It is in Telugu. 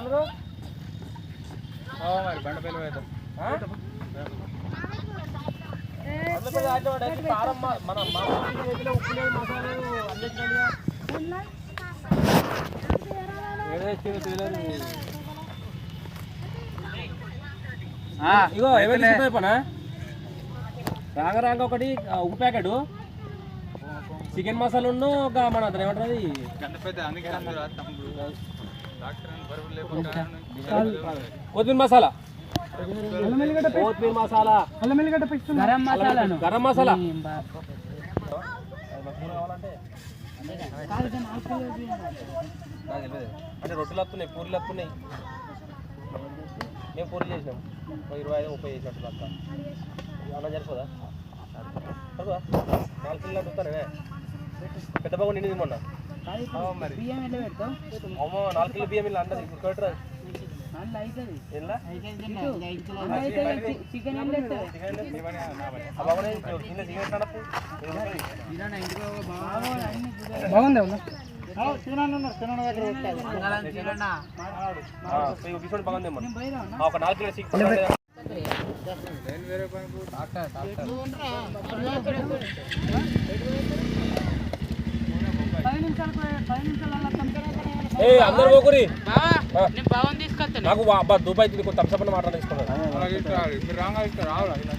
ఎట్లా మరి బండపల్లి పోయేద్దాం మన ఉప్పు లేదు ఇగో ఎవరి పనా? రాగ రాగ ఒకటి ఉప్పు ప్యాకెట్. చికెన్ మసాలా ఉన్ను ఒక మన అతను ఏమంటారు కొత్తిమీర మసాలా. కొత్తిమీర మసాలా. గరం మసాలాను. గరం మసాలా. అంటే రొట్టెలు వస్తున్నాయి పూరీలు వస్తున్నాయి మేము పూరీలు చేసినాం ఒక ఇరవై ఐదు ముప్పై చేసినట్టు లెక్క. అన్న సరిపోదా? సరిపోదా? నాలుగు కిలో పెద్ద బాగు నిండి మొన్న బియ్యం ఎట్లా పెడతావు? అమ్మో నాలుగు కిలో బియ్యం ఇలా ఇప్పుడు కట్టరా చికెన్ బాగుంది బిస్కెట్ బాగుంది మొన్న పోయిరా ఆ, ఒక నాలుగు కిలో చికెన్ వేరే పని డాక్టర్ డాక్టర్ ఏ అందరు పోకురి నాకు అబ్బా దుబాయ్ తిని కొంత తప్పని మాట్లాడ తీసుకున్నాను అలాగే ఇటు రావాలి? మీరు